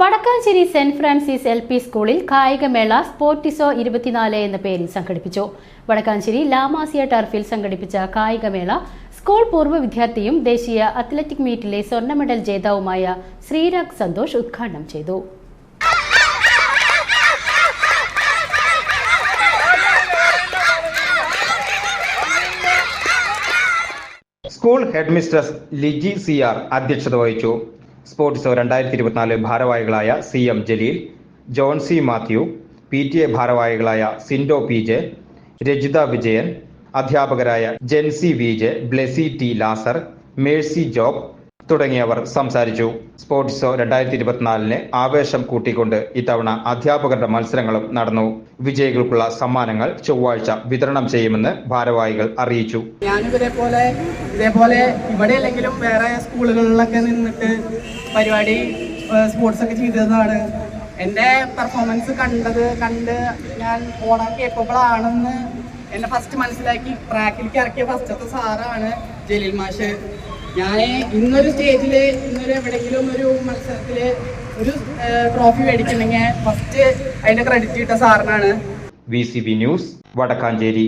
Vadakkanchery Saint Francis L P സ്കൂളിൽ കായികമേള സ്പോർട്ടിസോ ഇരുപത്തിനാല് എന്ന പേരിൽ സംഘടിപ്പിച്ചു. വടക്കാഞ്ചേരി ലാമാസിയ ടർഫിൽ സംഘടിപ്പിച്ച കായികമേള സ്കൂൾ പൂർവ വിദ്യാർത്ഥിയും ദേശീയ അത്ലറ്റിക് മീറ്റിലെ സ്വർണ മെഡൽ ജേതാവുമായ ശ്രീരാഗ് സന്തോഷ് ഉദ്ഘാടനം ചെയ്തു. School headmistress Liji C R അധ്യക്ഷത വഹിച്ചു. സ്പോർട്സ് രണ്ടായിരത്തി ഇരുപത്തിനാല് ഭാരവാഹികളായ C M Jaleel John C Mathew P T A ഭാരവാഹികളായ സിൻഡോ പി ജെ രജിത വിജയൻ അധ്യാപകരായ Jency V J Blessy T Lazar Mercy Job തുടങ്ങിയവർ സംസാരിച്ചു. സ്പോർട്സ് രണ്ടായിരത്തി ഇരുപത്തിനാലിന് ആവേശം കൂട്ടിക്കൊണ്ട് ഇത്തവണ അധ്യാപകരുടെ മത്സരങ്ങളും നടന്നു. വിജയികൾക്കുള്ള സമ്മാനങ്ങൾ ചൊവ്വാഴ്ച വിതരണം ചെയ്യുമെന്ന് ഭാരവാഹികൾ അറിയിച്ചു. ഞാനിവരെ പോലെ ഇതേപോലെ ഇവിടെ അല്ലെങ്കിലും വേറെ സ്കൂളുകളിലൊക്കെ നിന്നിട്ട് പരിപാടി സ്പോർട്സ് ഒക്കെ ചെയ്തതാണ്. എന്റെ പെർഫോമൻസ് കണ്ടത് കണ്ട് ഞാൻ ഓടാൻ കേപ്പബിൾ ആണെന്ന് എന്നെ ഫസ്റ്റ് മനസ്സിലാക്കി. ട്രാക്കിലേക്ക് ഇറക്കിയ ഫസ്റ്റത്തെ സാറാണ് ജലീൽ മാഷ്. ഞാൻ ഇന്നൊരു സ്റ്റേജിൽ ഇന്നൊരു എവിടെങ്കിലും ഒരു മത്സരത്തിൽ ഒരു ട്രോഫി മേടിക്കണമെങ്കിൽ ഫസ്റ്റ് അതിന്റെ ക്രെഡിറ്റ് കിട്ട സാറിനാണ്. V news Vadakkanchery.